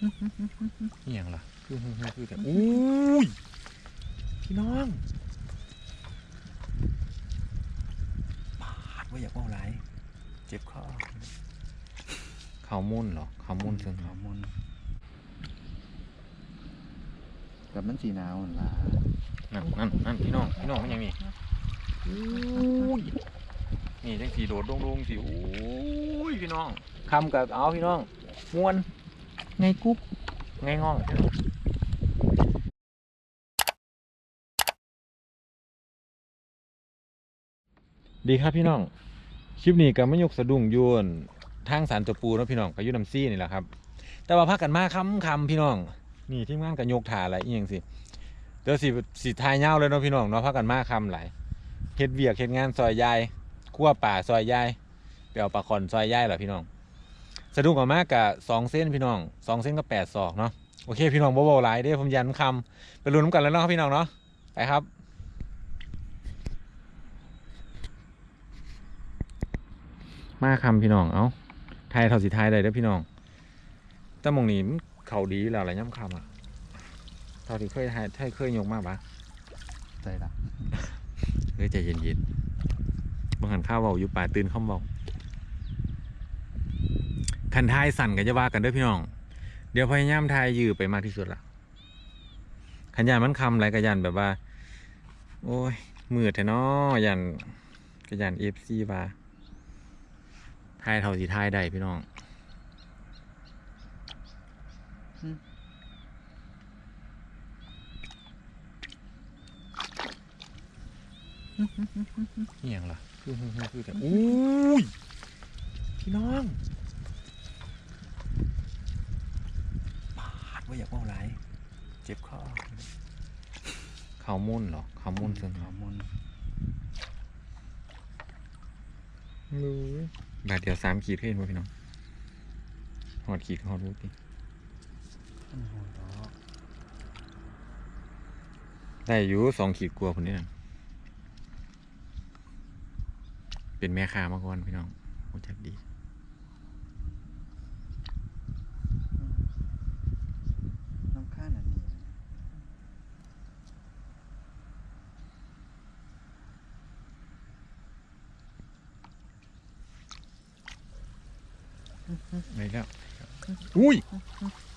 นี่ยังล่ะคือคือคือคือแต่อุ้ยพี่น้องปาดว่าอยากเอาไรเจ็บคอเขามุ่นเหรอเขามุ่นซึ่งขอมุนกับมันสีหนาวนั่นล่ะนั่นนั่นนั่นพี่น้องพี่น้องมันยังนี่อุ้ยนี่จังสีโดดโดงๆสิอุ้ยพี่น้องคำกับเอาพี่น้องม้วน ไงกุ๊บไงง่องดีครับพี่น้อง คลิปนี้ก็ไม่ยกสะดุ้งยวนทางสารตัวปูเนาะพี่น้องก็อยุ่น้ำซี่นี่แหละครับ แต่ว่าพักกันมาคำคำพี่น้อง นี่ทีมงานกันยกถ่าอะไรอีหยังสิเดี๋ยวสิสิทายเงาเลยเนาะพี่น้องเนาะพักกันมาคำหลายเฮ็ดเวียกเฮ็ดงานซอยยายคั่วป่าซอยยายไปเอาปลาคอนซอยยายเหรอพี่น้อง สะดุ้งกว่ามากกะสองเส้นพี่น้องสองเส้นก็แปดศอกเนาะโอเคพี่น้องบ่เบาหลายเด้ผมยันคำไปลุ้นนำกันแล้วเนาะครับพี่น้องเนาะไปครับมาคำพี่น้อง เอาไทยเท่าสิไทยได้เด้อพี่น้องแต่หมองนี้มันเขาดีแล้วอะไรย่ำคำอะ เท่าที่เคยไทยไทยเคยยกมากปะใจละเฮ้ยใจเย็นๆบางหันข้าวเบาอยู่ป่าตื่นข้ามเบา คันทายสั่นกันจะว่ากันด้อพี่น้อง เดี๋ยวพยายามทายยือไปมากที่สุดละขันยานมันคำอะไรกระยันแบบว่า โอ้ยมืดแท้เนาะยันกระยันเอฟซีว่าทายเท่าสีทายได้พี่น้องเนี่ยังล่ะคือคือคือคือแต่อุ้ยพี่น้องปาด ว่าอยากเอาไรเจ็บคอเขามุ่นเหรอเขามุ่นซึ่งขอมุนรู้บาทเดียวสามขีดขึ้นมาพี่น้องหอดขีดหอดรูดิมันโหดดอกได้อยู่สองขีดกลัวคนนี้นะเป็นแม่ค้ามาก่อนพี่น้องโอ้จักดี น้ำข้านอันนี้ ไหนแล้ว อุ้ย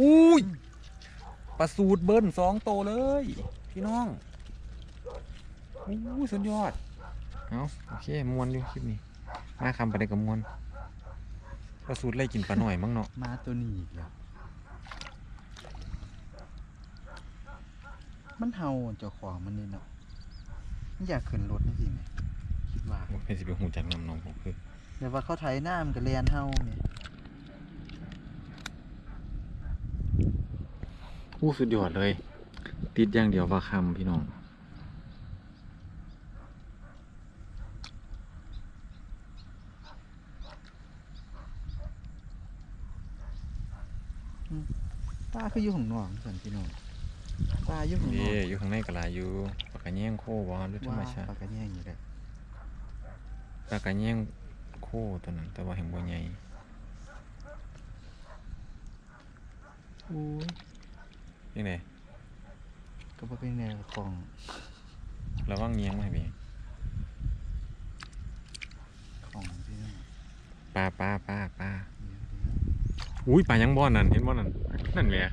อุ้ยปลาสูตรเบิ้ลสองโตเลย พี่น้องอู้สุดยอดเอาโอเคมวนอยู่คลิปนี้มาคำไปได้กับมวนปลาสูตรไล่กินปลาหน่อยมั้งเนาะมาตัวนี้อีกแล้วมันเฮาเจ้าของมันนี่เนาะมันอยากขึ้นรถนี่สิแม่คิดว่าโอ้เป็นสิเป็นหูจักนำน้องผมคือเดี๋ยวว่าเขาไถหน้ามันก็เลียนเฮาแม่ อู้สุดยอดเลย ติดอย่างเดียวว่าคำพี่น้องป้าคืออยู่ของน้องสันพี่น้องป้าอยู่ของน้นี่องอยู่ข้างในกะลาอยู่ปากกระแยงโควะหรือธรรมชาติปากกระแยงอยู่เลยปากกระแยงโคตัวนั้น แต่ว่าแห่งบัวใหญ่อู้ย ยังไงก็บ่เป็นแนวของระวังเงียงไหมพี่ของพี่น้องปลาปลาปลาปลาเดี๋ยวอุ้ยปลายังบ่อนั่นเห็นบ่อนั่นนั่นแหละ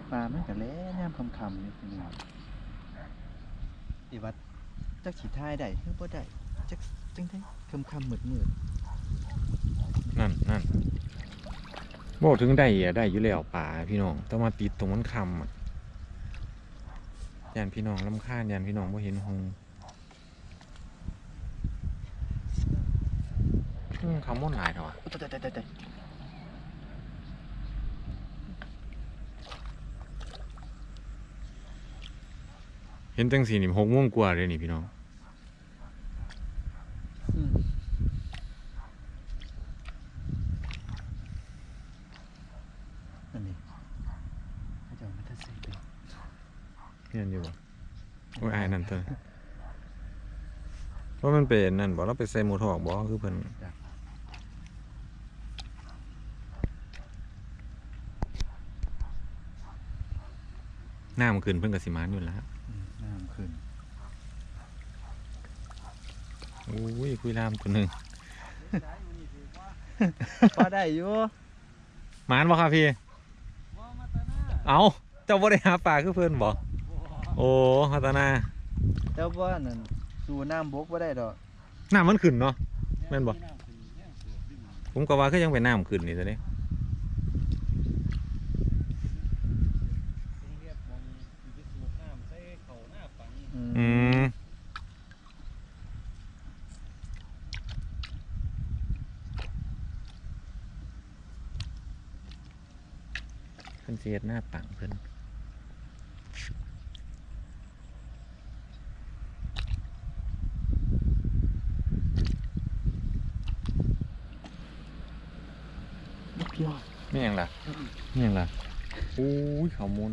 ๆปลา มันก็แล่ยามค่ำๆนี่พี่น้องอีวัดจักสิทายได้คือบ่ได้จักจังได๋ค่ำๆมืดนั่นนั่นบอกถึงได้อะได้อยู่แล้วป่าพี่น้องต้องมาติดตรงมันคำอะยานพี่น้องลำคาญยานพี่น้องบ่เห็นหงอืมคำม่นหลายเถอะวะ ๆตายๆๆ เห็นจังสีนี่หกโมงกว่าเลยนี่พี่น้องๆอืมอันนี้เขาจะเอามาทดเห็นอยู่บ่โอ้ยอายนั่นตัวเพราะมันเป็นนั่นบ่เราไปใส่หมูทอกบ่คือเพิ่นน้ำขึ้นเพิ่นก็สิมานอยู่แล้ว อืมน้ำขึ้น โอ้ยคุยลามตัวหนึงพอได้อยู่หมานบ่ครับพี่ เอาเจ้าบ่ได้หาปลาคือเพิ่นบ่โอ้ฮัตตานาแต่ว่านั่นสู่น้ำบกบ่ได้ดอกน้ำมันขึ้นเนาะแม่นบ่ผมก็ว่าคือยังเป็นน้ำขึ้นนี่ซะเด้อื อื ม มเพิ่นสิเฮ็ดหน้าปังเพิ่นเพียวไม่หยังล่ะไม่หยังล่ะโอ้ยข้าวมูล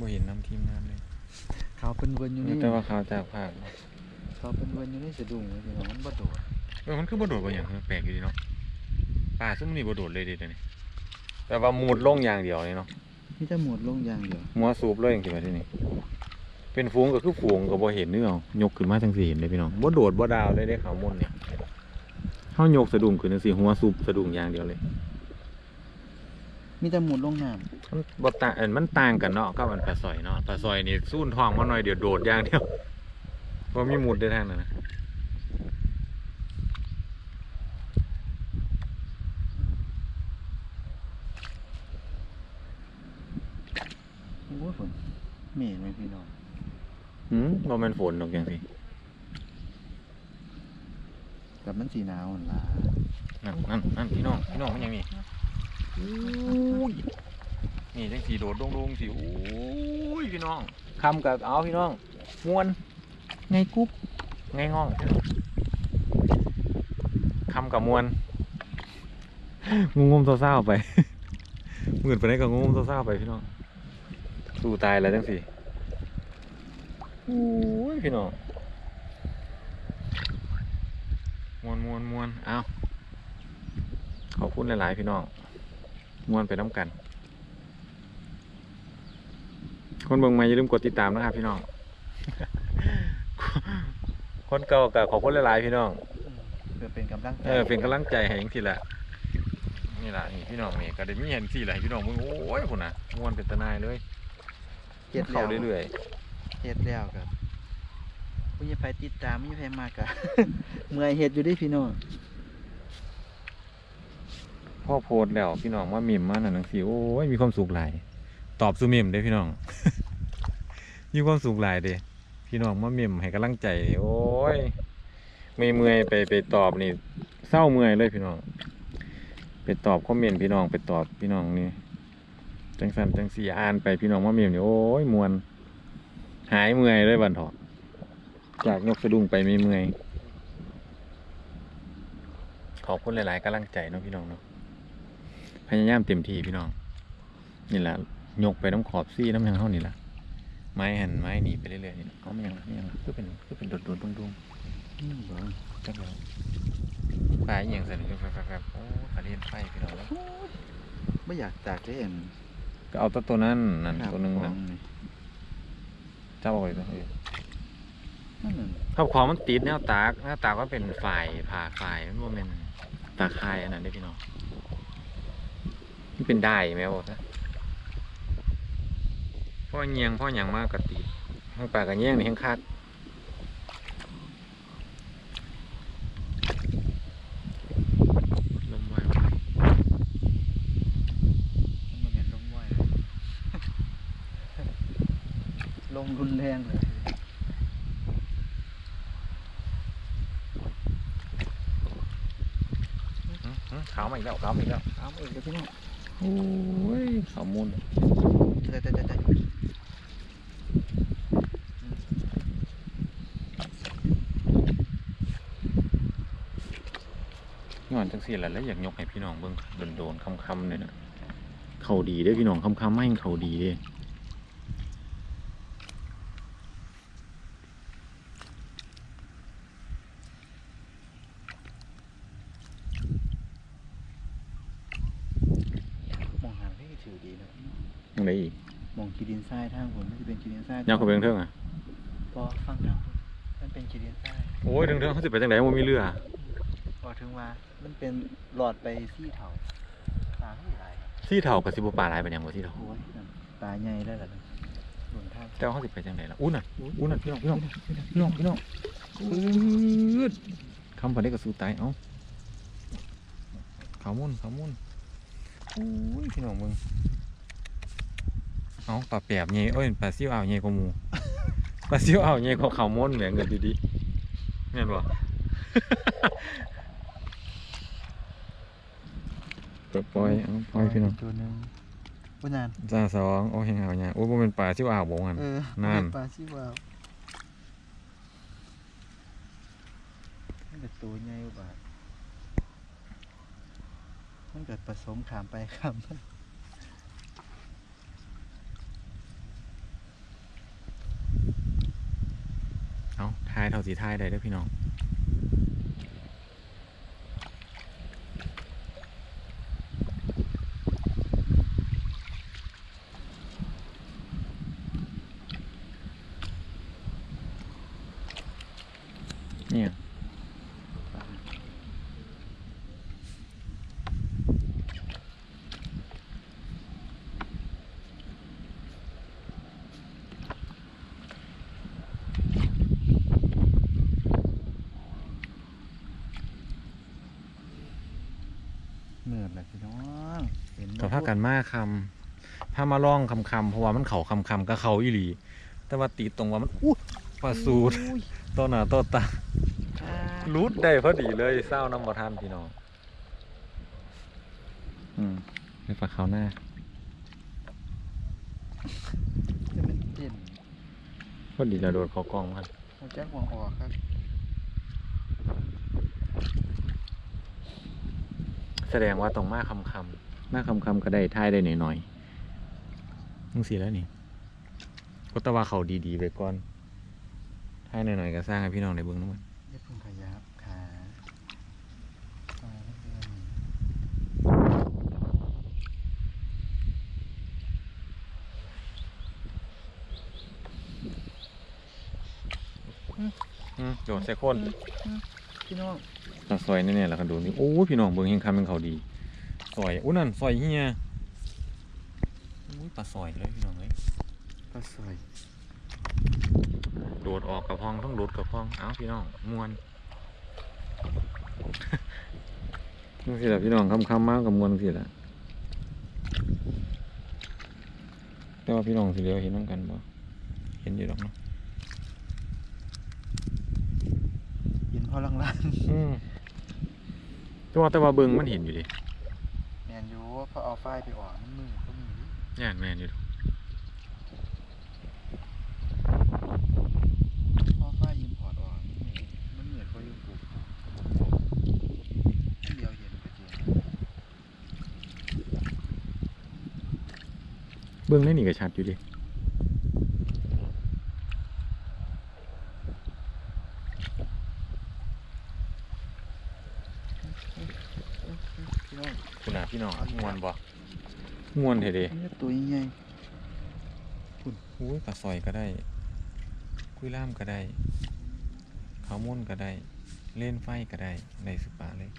บ่เห็นน้ำทีมงานเลยเขาเป็นเวินอยู่นี่แต่ว่าข่าวจากภาคเขาเป็นเวินอยู่นี่สะดุ้งเลยพี่น้องมันบ่โดดเออมันคือบ่โดดบ่หยังแปลกอยู่ดีเนาะปลาซุ่มนี่บ่โดดเลยเดิเดี๋ยวนี้ แต่ว่ามูดลงอย่างเดียวนี่เนาะมีแต่หมดลงอย่างเดียวมัวสูบเลยจังซี่ว่าที่นี่เป็นฝูงก็คือฝูงก็บ่เห็นนึกเอายกขึ้นมาจังซี่เห็นเลยพี่น้องบ่โดดบ่ดาวเลยเด้ขาวมูลนี่เฮายกสะดุ้งขึ้นจังซี่หัวสูบสะดุ้งอย่างเดียวเลยมีแต่หมดลงน้มันบ่ต่างเอิ้นมันต่างกันเนาะกับอันปลาซอยเนาะปลาซอยนี่ซูนท้องมาหน่อยเดี๋ยวโดดอย่างเดียวบ่มีมุดได้ทางนั้นนะำ โอ้ยผมเมนไหมพี่น้องหืมบ่แม่นฝนดอกจังซี่กับมันสีหนาวหั่นล่ะนั่นนั่นนั่นพี่น้องพี่น้องมันยังมีอู้ยนี่จังสีโดดโดงๆสิโอ้ยพี่น้องคำกับเอาพี่น้องมวนไงกุ๊บไงง่องคำกับมวนงงมๆเศร้าๆไปหมื่นไปได้ก็งงมๆเศร้าๆไปพี่น้อง สู้ตายแล้วจังสิโอ้ยพี่น้องมวนมวนมวนเอาขอบคุณหลาย ๆ พี่น้องมวนไปน้ำกัน คนเบิ่งใหมาอย่าลืมกดติดตามนะครับ พี่น้อง คนเก่ากับขอบคุณหลาย ๆ พี่น้องเพื่อเป็นกำลังใจเออเป็นกำลังใจให้ยังทีละนี่ล่ะนี่พี่น้องนี่ก็ได้มีเห็นสี่หลายพี่น้องมึงโอ้ยคุณนะมวนเป็นตะนายเลยเฮ็ดแล้เข้าวเรื่อยเฮ็ดแล้วครับบ่มีไผติดตามบ่มีไผมมากกะเมื่อยเฮ็ดอยู่เดิพี่น้องๆพ่อโพสต์แล้วพี่น้องว่ามิมมาหนังสีโอ้ยมีความสุขหลายตอบซูมิมเด้พี่น้อง มีความสุขหลายเด้พี่น้องมามิมให้กำลังใจนี่โอ้ยไม่เมื่อยไปไปตอบนี่เศร้าเมื่อยเลยพี่น้อง ไปตอบคอมเมนต์พี่น้องไปตอบพี่น้องนี่ จังสันจังสีอ่านไปพี่น้องมามิมนี่โอ้ยมวน หายเมื่อยเลยบันทอะจากนกสะดุ้งไปไม่เมื่อยขอบคุณหลายๆกำลังใจเนาะพี่น้องเนาะพยายามเต็มที่พี่น้อง นี่แหละยกไปน้ำขอบซี่น้ำหยังเท่านี่ละไม้หันไม้หนีไปเรื่อยๆนี่เอาไม่ยังไม่ยังละคือเป็นคือเป็นโดดโดดดุงอืมบ่ๆจังเลยปลาอย่างเสร็จแฟบๆๆโอ้ขาเรียนไฟพี่น้องแล้วบ่อยากตากได้เห็น ก็เอาตัวตัวนั้นนั่นครับตัวหนึงขอนั่นนี่เจ้าเอาไปตัวเออนั่นน่ะข้าวของมันติดแนวตากแนวตากว่าเป็นฝ่ายผ่าฝ่ายมันโมเมนตาคายอันนั้นได้อพี่น้องมันเป็นได้ไหมบอกนะพ่อเงียงพ่อหยังมากกติดข้างปากกับเงียงนี่แห้งคักลมไว้ มันบ่แม่นลมไหว ลมรุนแรงเลยอื้อหือขาวมาอีกแล้วขาวมาอีกแล้วเอามาอีกแล้วพี่น้องโอ้ยขาวมูลเดี๋ยวๆๆย้อนจังสี่แหละแล้วอยากยกให้พี่น้องเบิ่งโดนๆคำๆเลยนะเขาดีเด้อพี่น้องคำๆไม่เขาดีเด้ ไหนอีก หมองกีดินทรายทางผมมัน จะเป็นกีดินทรายยาวเข้าไปเทิงๆอะพอฟังทางผมมันเป็นกีดินทรายโอ้ยเทิงๆเขาสิไปจังไดบ่มีเรือพอถึงว่ามันเป็นหลอดไปซี่เถาปลาไม่หลายครับที่เฒ่ากับสิบ่ปลาหลายปานหยังบ่ที่เฒ่าโอ้ยนั่นปลาใหญ่แล้วล่ะหล่นทางแต่ว่าเขาสิไปจังไดล่ะอู้น่ะอู้น่ะพี่น้องพี่น้องพี่น้องพี่น้องปื๊ดคำพอได้ก็สู้ตายเอ้าเขามุ่นเขามุ่นโอ้ยพี่น้องมึง เอ้าปลาแปบใหญ่เอ้ยปลาซิวอ่าวใหญ่กว่าหมู่ปลาซิวอ่าวใหญ่กว่าเขามุ่นแหมเงินดีๆแม่นบ่ก็ปล่อยเอาปล่อยพี่น้องตัวหนึงว่านานจ้าสองโอ้เฮงเอาเนี่ยโอ้บ่เป็นปลาซิวอ่าวบ่งั้นเออนั่นปลาซี่วาวมันเป็นตัวใหญ่กว่ามันเกิดผสมขามไปขามมา เอาทายเท่าสีทายได้เด้อพี่น้อง เนี่ย เหนื่อยเลยพี่น้อง เห็นบ่กับพากันมาคำพามาล่องคำคำๆเพราะว่ามันเขาคำคำๆก็เขาอีหลี แต่ว่าตีตรงว่ามันอู้ปลาสูตรอุ้ยต้นหน้าต้นตาอ่ารูดได้พอดีเลยเศร้าน้ำบ่ทันพี่น้องอืมในปลาเขาวหน้าจะเป็นเด่นพอดีจะโดดเขากล้องมันหัวแจ้งหัวออกครับแสดงว่าตรงมาคำคำ ๆมาคำคำๆก็ได้ทายได้หน่อยหน่อยๆมึงสีแล้วนี่ก็ตะว่าเขาดีๆไปก่อนทายหน่อยๆก็สร้างให้พี่น้องในเบื้องนู้นอย่าเพิ่งขยับขาปลาไม่เดินอืมโดดใส่คนพี่น้องตาซอยแน่ๆแล้วกันดูนี่โอ้ยพี่น้องเบิ่งเฮงคำเป็นเขาดี ซอยอู้นั่นซอยเฮียอุ้ยปลาซอยเลยพี่น้องเลยปลาสอย โดดออกกับห้องต้องโดดกับห้องเอ้าพี่น้องมวนนี่สิละพี่น้องคำคำๆมากกับมวนสิละแต่ว่าพี่น้องสิเดียวเห็นน้ำกันบ่เห็นอยู่ดอกเนาะยินพ่อลังลานอืมแต่ว่าแต่ว่าเบิ่งมันเห็นอยู่ดิ แมนยูพอเอาไฟไปออกมันมือก็มีย่นแม่นอยู่พอไฟยินพอร์ตออกมันมือยมันเหนื่อยเขาอยู่ปลูกให้เดียวเห็นกระเจียเบิ่งได้นี่ก็ชัดอยู่ดิ พี่น้อง คุณอาพี่น้อง มวนบ่มวนเถอะเด้อันนี้ตัวใหญ่อุ้ยปลาซอยก็ได้ คุยล่ามก็ได้ข้าวม่วนก็ได้ เล่นไฟก็ได้ได้สุปลาเลย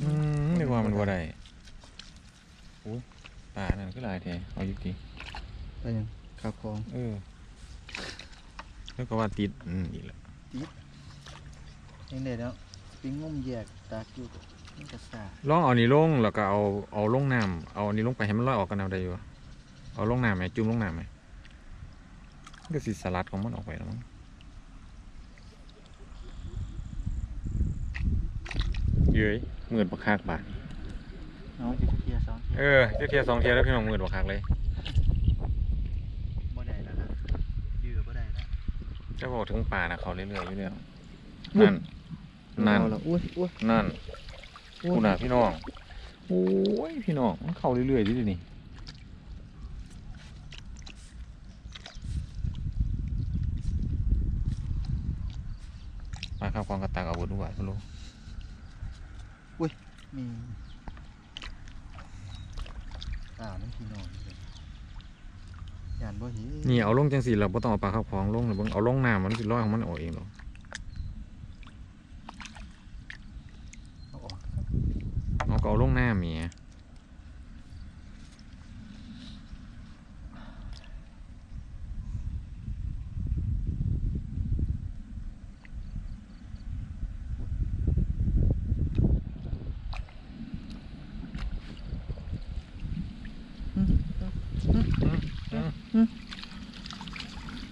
อืมนึกว่ามันบ่ได้อุ้ยปลานั่นก็หลายแท้เอาอยู่ติไปยังข้าวคลองเออแล้วก็ว่าติดอืมอีกแล้วยังเด็ดแล้วปิ้งงมแยกตากอยู่นี่กระสาลองเอานี่ลงแล้วก็เอาเอาลงน้ำเอาอันนี้ลงไปให้มันลอยออกกันเอาได้อยู่วะเอาลงน้ำไหมจุ่มลงน้ำไหมมันก็สิสลัดของมันออกไปแล้วมั้งเย้ยมืดบักคักบาด เอาจิตเทียสองเทียเออเจ้าเทียสองเทียแล้วพี่น้องมืดบักคักเลยบ่ได้แล้วนะยื้อบ่ได้แล้วเจ้าบอกถึงป่านะเขาเรื่อยๆอยู่เนี่ยนั่นนั่นเอาละอุ้ยอุ้ยนั่นอุ้กูยน่ะพี่น้องโอ้ยพี่น้องมันเข้าเรื่อยๆดิดินี่มาครับกองกระตักอาวุธด้วยคุณลุงมี อ่ามันพี่น้องเลยยานบ่เห็นนี่เอาลงจังสีเราไ่ต้องเอาปลาเข้าคลองลงหรือเบิ่งเอาลงน้ำมันสิลอยของมันออกเองหรอกเอาออกเอาก็เอาลงน้ำเมีย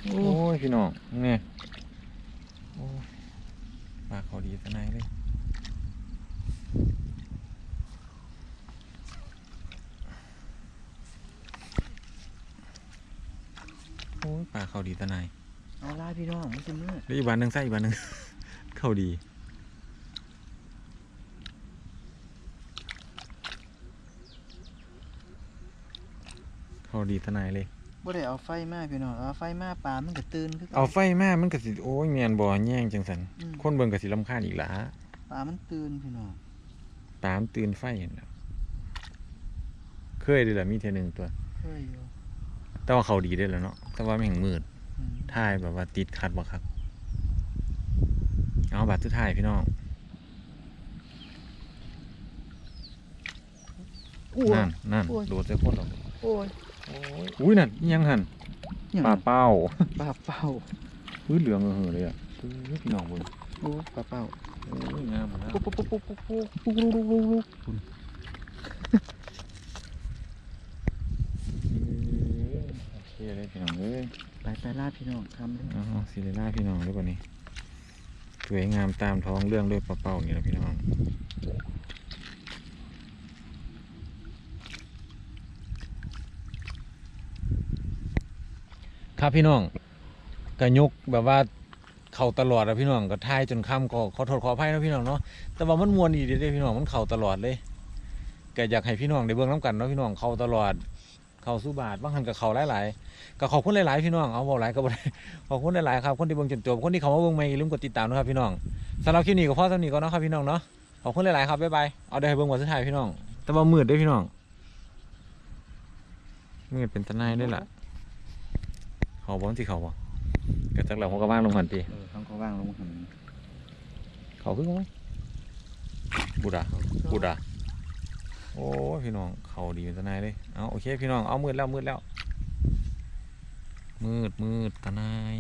โอ้ โอ้ยพี่น้องนี่โอ้ย ปลาเขาดีสนายเลยโอ้ยปลาเขาดีสนายเอาล่าพี่น้องมันจะมืดแล้วอีกวันหนึ่งใส่อีกวันหนึ่ง เข้าดีเข้าดีทนายเลย บ่ได้เอาไฟมาพี่น้องเอาไฟมาปลามันก็ตื่นคือกัน เอาไฟมามันก็สิ โอ้ยแมนบ่แย่งจังสันอืม คนเบิ่งก็สิลำคาญอีกละปลามันตื่นพี่น้องตามตื่นไฟเห็นแล้วเคยดีละมีเทอหนึงตัว เคยอยู่แต่ว่าเขาดีได้แล้วเนาะแต่ว่าแม่งมืดอืมถ่ายแบบว่าติดขัดบ่ครับ เอาบัตรสุดท้ายพี่น้อง อ้วนั่นนนั่นโอ้ยโดดใส่คนหรอกโอ้ยโอ้ยอุ้ยนั่นอิหยังหันหยังปลาเป้าปลาเป้าพื้นเหลืองเออเหอะเลยอะเฮ้ยพี่น้องเบิ่งโอ้ปลาเป้าโอ้ยงามนะปุ๊บปุ๊บปุ๊บปุ๊บปุ๊บปุ๊บปุ๊บปุ๊บปุ๊บปุ๊บปุ๊บโอเคเลยพี่น้องเอ้ยไปไปล่าพี่น้องทำเลยเอาเอาซิเลล่าพี่น้องด้วยกว่านี้สวยงามตามท้องเรื่องด้วยปลาเป้าอย่างนี้นะพี่น้อง ครับพี่น้องกระยุกแบบว่าเข่าตลอดอะพี่น้องก็ทายจนค่ำก็ขอโทษขออภัยนะพี่น้องเนาะแต่ว่ามันมวนอีเด้พี่น้องมันเข่าตลอดเลยก็อยากให้พี่น้องได้เบิ่งน้ำกันเนาะพี่น้องเข่าตลอดเข่าสู้บาทบางหันกับเข่าหลายๆก็ขอบคุณหลายๆพี่น้องเอาบอกหลายก็บ่ได้ขอบคุณหลายๆครับคนที่เบิ่งจนจบคนที่เขามาเบิ่งไม่ลืมกดติดตามนะครับพี่น้องสำหรับคลิปนี้ก็พอเท่านี้ก็นาะครับพี่น้องเนาะขอบคุณหลายๆครับบ๊ายบายเอาได้ให้เบิ่งวันสุดท้ายพี่น้อง แต่ว่ามืดด้วยพี่น้องมืดเป็นตะไนได้ละ เขาบ่ที่เขาบ่ก็จักแล้วผมก็ว่างลงหันตีเออเขาก็ว่างลงหันเขาคือมั้งบูดาบูดาโอ้ยพี่น้องเขาดีเป็นตะไนเลยเอาโอเคพี่น้องเอามืดแล้วมืดแล้วมืดมืดตะไนาย